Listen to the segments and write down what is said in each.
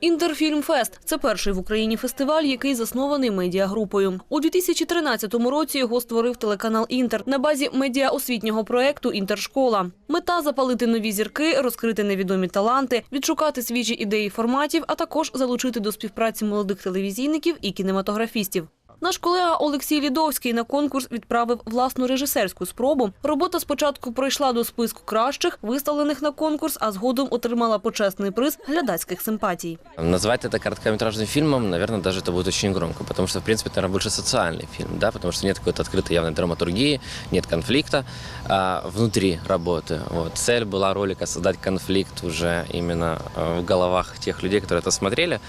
Інтерфільмфест це перший в Україні фестиваль, який заснований медіагрупою. У 2013 році його створив телеканал Інтер на базі медіаосвітнього проекту Інтершкола. Мета запалити нові зірки, розкрити невідомі таланти, відшукати свіжі ідеї форматів, а також залучити до співпраці молодих телевізійників і кінематографістів. Наш колега Олексій Лідовський на конкурс відправив власну режисерську спробу. Робота спочатку пройшла до списку кращих, виставлених на конкурс, а згодом отримала почесний приз глядацьких симпатій. Назвать это короткометражным фильмом, наверное, даже это будет очень громко, потому что, в принципе, это, наверное, больше социальный фильм, да, потому что нет какой-то открытой явной драматургии, нет конфликта а, внутри работы. Вот. Цель была ролика создать конфликт уже именно а, в головах тех людей, которые это смотрели,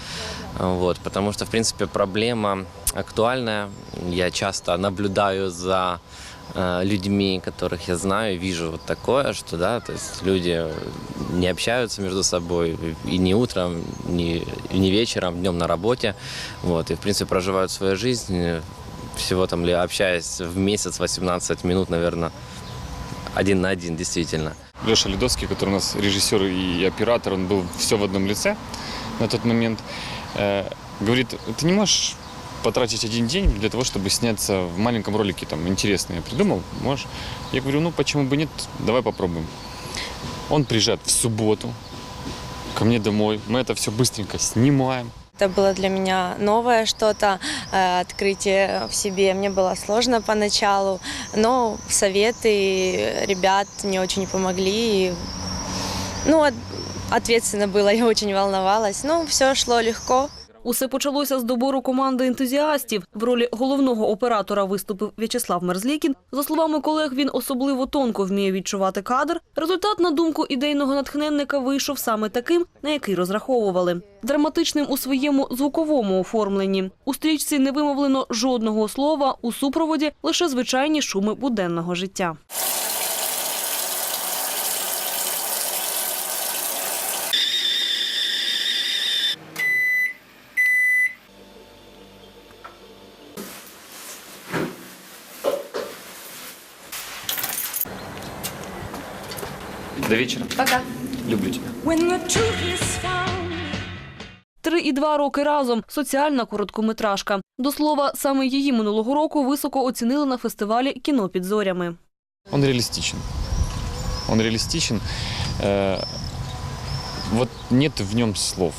А, вот, потому что, в принципе, проблема актуальная. Я часто наблюдаю за э, людьми, которых я знаю, вижу вот такое, что да, то есть люди не общаются между собой и не утром, не, не вечером, днем на работе, вот, и в принципе проживают свою жизнь, всего там ли общаясь в месяц 18 минут, наверное, один на один, действительно. Леша Ледовский, который у нас режиссер и оператор, он был все в одном лице на тот момент, э, говорит, ты не можешь потратить один день для того, чтобы сняться в маленьком ролике, там, интересный, я придумал, можешь? Я говорю, ну, почему бы нет, давай попробуем. Он приезжает в субботу ко мне домой, мы это все быстренько снимаем, Это было для меня новое что-то, э, открытие в себе. Мне было сложно поначалу, но советы ребят мне очень помогли. Ну, от- ответственно было, я очень волновалась. Ну, все шло легко. Усе почалося з добору команди ентузіастів. В ролі головного оператора виступив В'ячеслав Мерзлікін. За словами колег, він особливо тонко вміє відчувати кадр. Результат, на думку ідейного натхненника, вийшов саме таким, на який розраховували. Драматичним у своєму звуковому оформленні. У стрічці не вимовлено жодного слова, у супроводі лише звичайні шуми буденного життя. До вечера. Пока. Люблю і два роки разом соціальна короткометражка. До слова, саме її минулого року високо оцінили на фестивалі кіно під зорями. Він реалістичний. Він реалистичен. Э, вот нет в нем слов.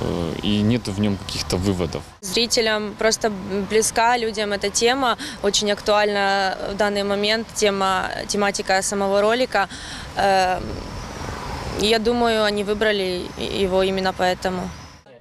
э, И нет в нем каких-то выводов. Зрителям просто близка, людям эта тема, очень актуальна в данный момент тема, тематика самого ролика. Э, Я думаю, они выбрали его именно поэтому.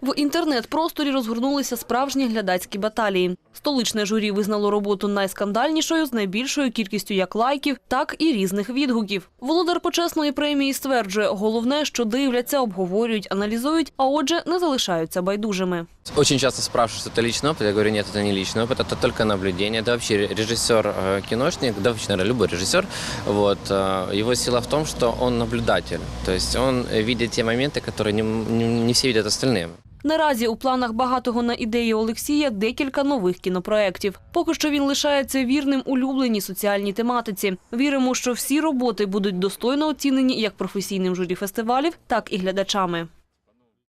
В інтернет-просторі розгорнулися справжні глядацькі баталії. Столичне журі визнало роботу найскандальнішою з найбільшою кількістю як лайків, так і різних відгуків. Володар почесної премії стверджує, головне, що дивляться, обговорюють, аналізують, а отже, не залишаються байдужими. Очень часто спрашивают, что это личный опыт. Я говорю, нет, это не личный опыт, это только наблюдение. Это вообще режиссер, э, киношник, да, вообще, наверное, любой режиссер. Вот, э, его сила в том, что он наблюдатель. То есть он э, видит те моменты, которые не, не, не все видят остальные. Наразі у планах багатого на ідеї Олексія декілька нових кінопроєктів. Поки що він лишається вірним улюбленій соціальній тематиці. Віримо, що всі роботи будуть достойно оцінені як професійним журі фестивалів, так і глядачами.